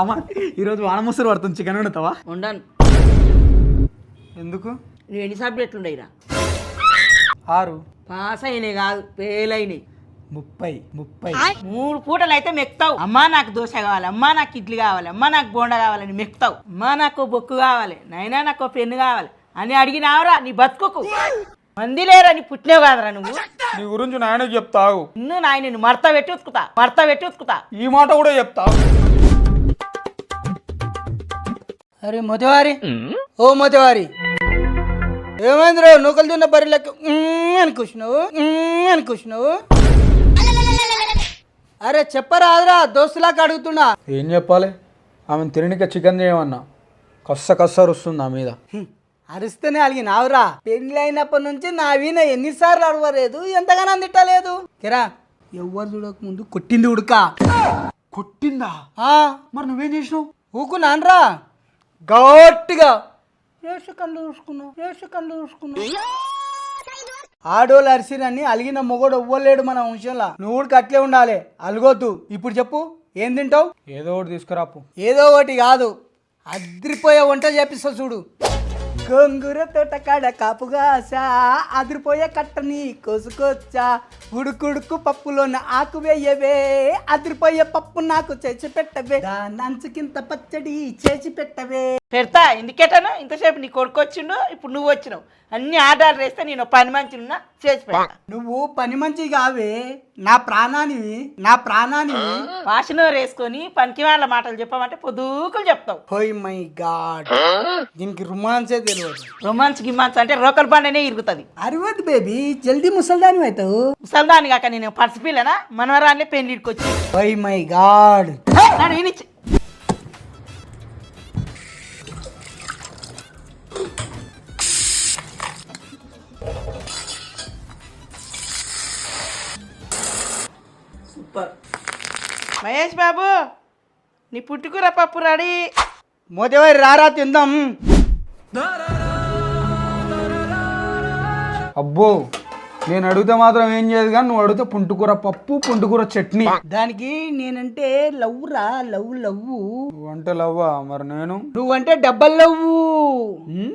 అమ్మ ఈరోజు వానముసరు పడుతుంది చికెన్ వండుతావా? ఉండను ఎందుకు? నువ్వు ఎన్ని సబ్జెక్టులు ఉండయిరా ఆరు. పాస్ అయినాయి కాదు ఫెయిల్ అయినాయి. ముప్పై ముప్పై. మూడు పూటలు అయితే మెక్తావు అమ్మా నాకు దోశ కావాలి అమ్మా నాకు ఇడ్లీ కావాలి అమ్మా నాకు బోండా కావాలని మెక్తావు అమ్మా నాకు బొక్కు కావాలి నైనా నాకు పెన్ను కావాలి అని అడిగినావురా నీ బతుకుకు. మంది లేరా నీ పుట్టినవు కాదురా నువ్వు? నీ గురించి నాయనకి చెప్తావు. నిన్ను నాయన మడత పెట్టి ఉతుకుతా మడత పెట్టి ఉతుకుతా. ఈ మాట కూడా చెప్తావు. అరే మొదవారి ఓ మొదవారి ఏమైంది రా నూకలు తిన్న బర్రెలకు అని కూర్చున్నావు. అని కూర్చున్నావు. అరే చెప్పరాదురా దోస్తులాగా అడుగుతున్నా. ఏం చెప్పాలి? ఆమె తిననిక చికెన్ చేయమన్నా. కస్స కస్స వస్తుంది ఆ మీద. అరిస్తేనే అలిగినావురా పెళ్ళి అయినప్పటి నుంచి నా వీణ ఎన్నిసార్లు అడవలేదు ఎంతగానో తిట్టలేదు. కిరా ఎవ్వరు చూడక ముందు కొట్టింది ఉడక. కొట్టిందా? ఆ, మరి నువ్వేం చేసినావు? ఊకున్నాన్రా. గట్టిగా. ఏసు కళ్ళు చూసుకున్నావు ఏసు కళ్ళు చూసుకున్నావు. ఆడోళ్ళు అరిసిరని అలిగిన మొగోడు ఎవ్వలేడు మన వంశంలో. నువ్వు కూడా అట్లే ఉండాలి. అలగొద్దు. ఇప్పుడు చెప్పు ఏం తింటావు? ఏదో ఒకటి తీసుకురాపు. ఏదో ఒకటి కాదు. అదిరిపోయే వంట చేపిస్తా చూడు. గోంగూర తోటకాడ కాపుగాసా అదిరిపోయే కట్టని కోసుకొచ్చా. ఉడుకుడుకు పప్పులోన ఆకు వేయవే అదిరిపోయే పప్పు నాకు చేసి పెట్టవే. దాని అంచుకింత పచ్చడి చేసి పెట్టవే. పెడతా ఎందుకేటాను? ఇంతసేపు నీ కొడుకు వచ్చిండు ఇప్పుడు నువ్వు వచ్చినావు. అన్ని ఆర్డర్ వేస్తే నేను పని మంచి ఉన్నా చేసి పెడతా. నువ్వు పని మంచి కావే. నా ప్రాణానివి నా ప్రాణానివి వాసన వేసుకొని పనికి వాళ్ళ మాటలు చెప్పమంటే పొదుకులు చెప్తావు. హోయ్ మై గాడ్ దీనికి రుమాన్సే తెలియదు. రొమాన్స్ గిమాన్స్ అంటే రోకల్ బండనే ఇరుగుతుంది. అరవద్దు బేబీ జల్దీ ముసల్దాని అవుతావు. ముసల్దాని కాక నేను పర్సిపిల్లనా మనవరాన్ని పెళ్ళిడికి వచ్చి హోయ్ మై గాడ్. ఈనిచ్చి సూపర్. మహేష్ బాబు నీ పుట్టుకూర పప్పు రెడీ. మోదేవారి రారా తిందాం. అబ్బో నేను అడిగితే మాత్రం ఏం చేయదు కానీ నువ్వు అడిగితే పుంటుకూర పప్పు పుంటుకూర చట్నీ. దానికి నేనంటే లవ్ రా లవ్ లవ్ నువ్వు అంటే లవ్వా మరి నేను? నువ్వంటే డబ్బల్ లవ్ ఉమ్?